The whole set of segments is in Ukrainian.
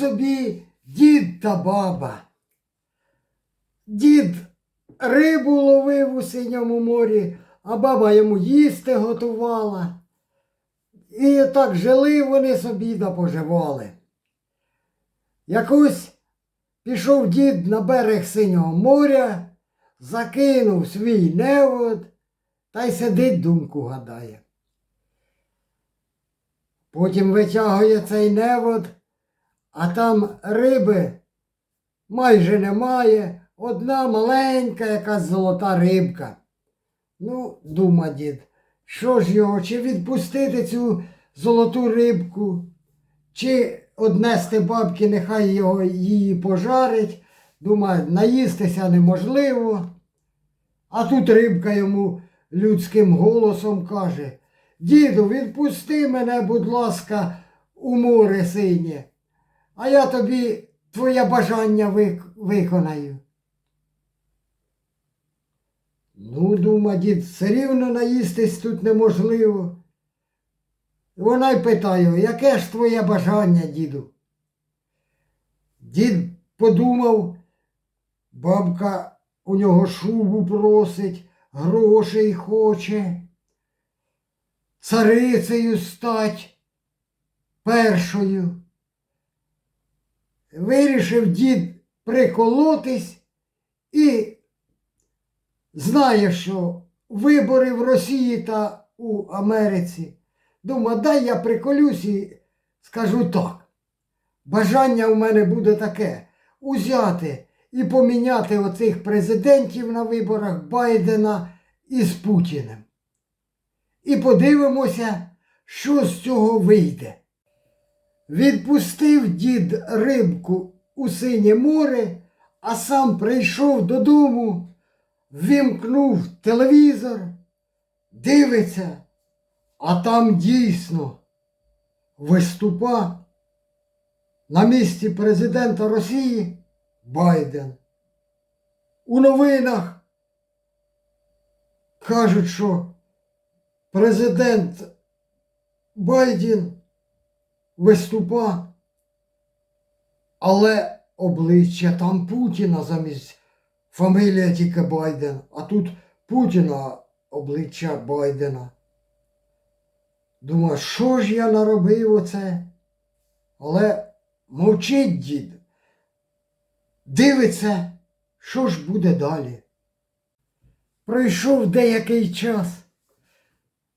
собі дід та баба. Дід рибу ловив у синьому морі, а баба йому їсти готувала. І так жили вони собі да поживали. Якось пішов дід на берег синього моря, закинув свій невод та й сидить думку гадає. Потім витягує цей невод, а там риби майже немає. Одна маленька якась золота рибка. Ну, дума дід, що ж його, чи відпустити цю золоту рибку, чи однести бабки, нехай його, її пожарить. Думає, наїстися неможливо. А тут рибка йому людським голосом каже: Діду, відпусти мене, будь ласка, у море синє, а я тобі твоє бажання вик- виконаю. Ну, дума, дід, все рівно наїстись тут неможливо. Вона й питає, яке ж твоє бажання, діду? Дід подумав, бабка у нього шубу просить, грошей хоче, царицею стать першою. Вирішив дід приколотись і знає, що вибори в Росії та у Америці. Дума, дай я приколюсь і скажу так. Бажання у мене буде таке узяти і поміняти оцих президентів на виборах Байдена із Путіним. І подивимося, що з цього вийде. Відпустив дід рибку у синє море, а сам прийшов додому, вімкнув телевізор, дивиться, а там дійсно виступа на місці президента Росії Байден. У новинах кажуть, що президент Байден виступа, але обличчя там Путіна замість фамілія тільки Байден, а тут Путіна обличчя Байдена. Думаю, що ж я наробив оце? Але мовчить дід. Дивиться, що ж буде далі. Пройшов деякий час.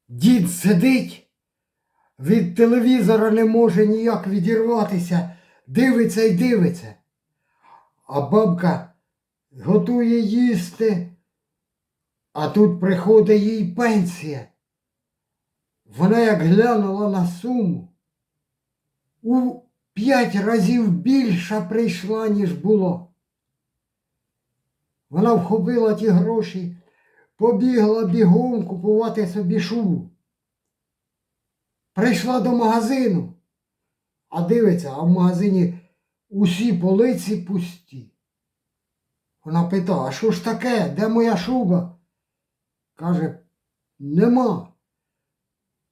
Дід сидить, від телевізора не може ніяк відірватися, дивиться і дивиться. А бабка готує їсти, а тут приходить їй пенсія. Вона як глянула на суму, у п'ять разів більша прийшла, ніж було. Вона вхопила ті гроші, побігла бігом купувати собі шубу. Прийшла до магазину, а дивиться, а в магазині усі полиці пусті. Вона питає, а що ж таке? Де моя шуба? Каже, нема.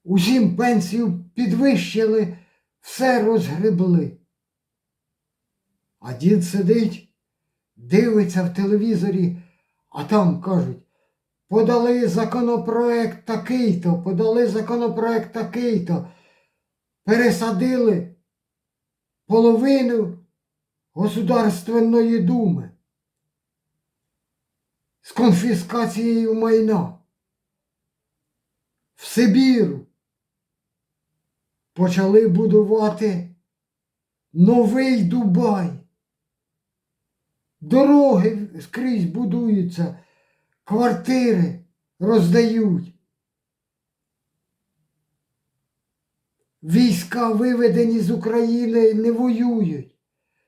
Усім пенсію підвищили, все розгребли. А дід сидить, дивиться в телевізорі, а там кажуть, подали законопроект такий-то, подали законопроект такий-то, пересадили половину Государственної думи з конфіскацією майна в Сибіру. Почали будувати новий Дубай. Дороги скрізь будуються, квартири роздають. Війська виведені з України не воюють.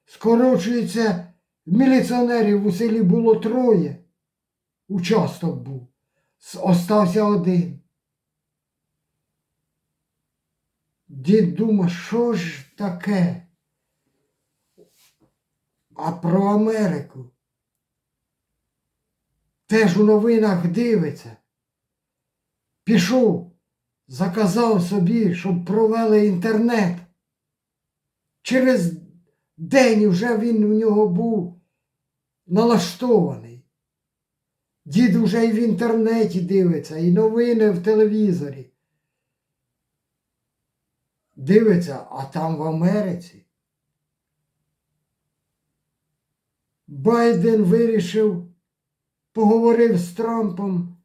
Скорочується міліціонерів у селі було троє. Участок був. Остався один. Дід думає, що ж таке? А про Америку теж у новинах дивиться. Пішов, заказав собі, щоб провели інтернет. Через день вже він у нього був налаштований. Дід уже і в інтернеті дивиться, і новини в телевізорі. Дивиться, а там в Америці. Байден вирішив, поговорив з Трампом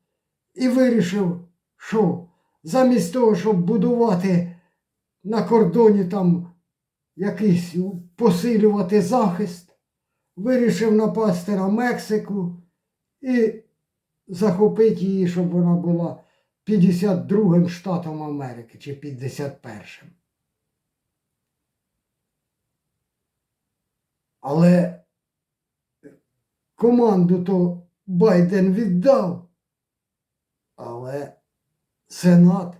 і вирішив, що замість того, щоб будувати на кордоні там якийсь посилювати захист, вирішив напасти на Мексику і захопити її, щоб вона була 52-м штатом Америки чи 51-м. Але команду то Байден віддав, але Сенат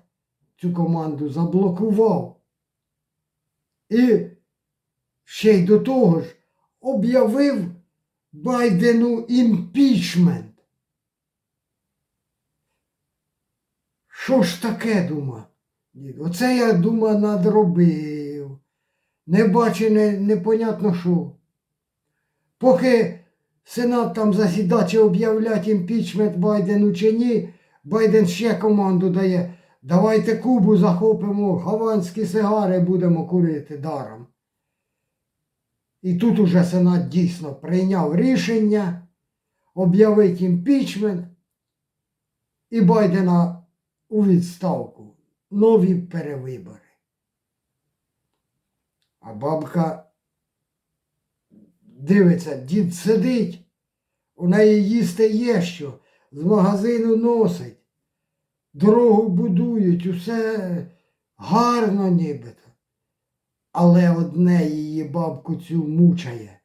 цю команду заблокував. І ще й до того ж об'явив Байдену імпічмент. Що ж таке, дума? Оце я, дума, надробив. Не бачу не, непонятно що. Поки Сенат там засідає, об'являть імпічмент Байдену чи ні, Байден ще команду дає. Давайте Кубу захопимо, гаванські сигари будемо курити даром. І тут уже Сенат дійсно прийняв рішення об'явити імпічмент і Байдена у відставку. Нові перевибори. А бабка дивиться, дід сидить, у неї їсти є що, з магазину носить, дорогу будують, усе гарно нібито. Але одне її бабку цю мучає.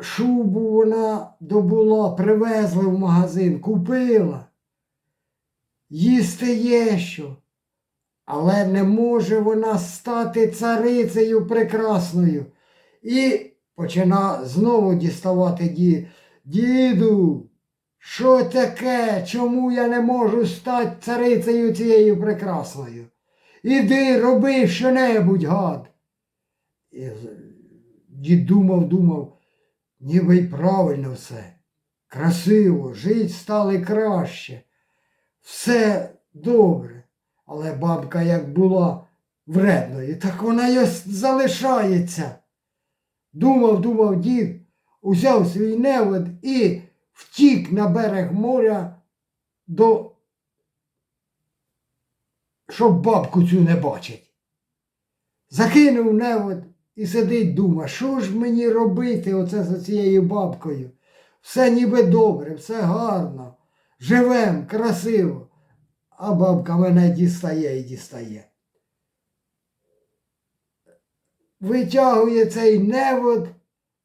Шубу вона добула, привезли в магазин, купила. Їсти є що. Але не може вона стати царицею прекрасною. І почина знову діставати ді... діду. Що таке? Чому я не можу стати царицею цією прекрасною? Іди, роби що-небудь, гад. І дід думав, думав, ніби й правильно все. Красиво, жить стали краще. Все добре. Але бабка як була вредною, так вона й залишається. Думав, думав дід, узяв свій невод і втік на берег моря до щоб бабку цю не бачить. Закинув невод і сидить, дума, що ж мені робити оце за цією бабкою? Все ніби добре, все гарно, живем, красиво. А бабка мене дістає і дістає. Витягує цей невод,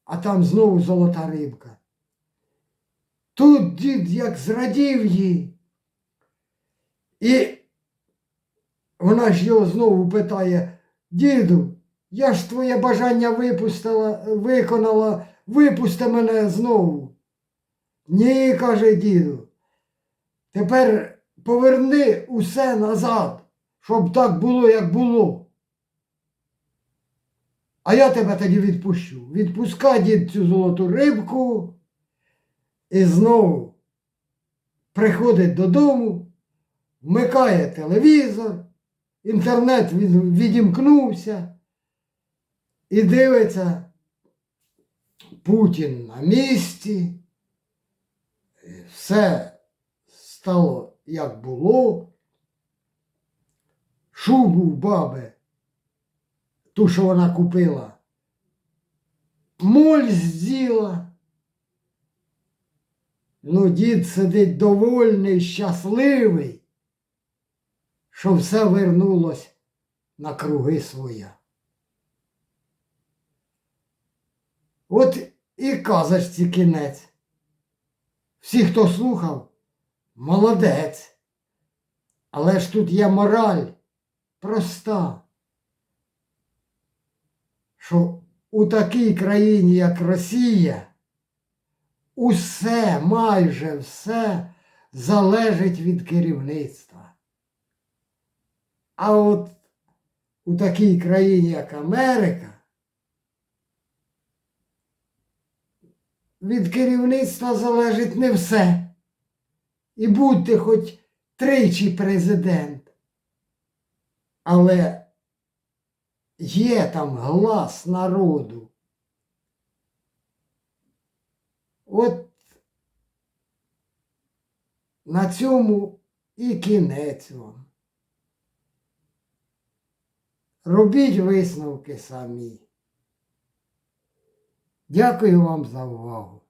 а там знову золота рибка. Тут дід як зрадів їй. І вона ж його знову питає, діду, я ж твоє бажання випустила, виконала, випусти мене знову. Ні, каже діду. Тепер поверни усе назад, щоб так було, як було. А я тебе тоді відпущу. Відпускай дід цю золоту рибку і знову приходить додому, вмикає телевізор, інтернет відімкнувся і дивиться Путін на місці. Все стало як було. Шубу баби, ту, що вона купила, моль з'їла. Ну, дід сидить довольний, щасливий, що все вернулось на круги своя. От і казочці кінець. Всі, хто слухав, молодець. Але ж тут є мораль проста, що у такій країні, як Росія, усе, майже все залежить від керівництва. А от у такій країні, як Америка, від керівництва залежить не все. І будьте хоч тричі президент. Але є там глас народу. От на цьому і кінець вам. Робіть висновки самі. Дякую вам за увагу.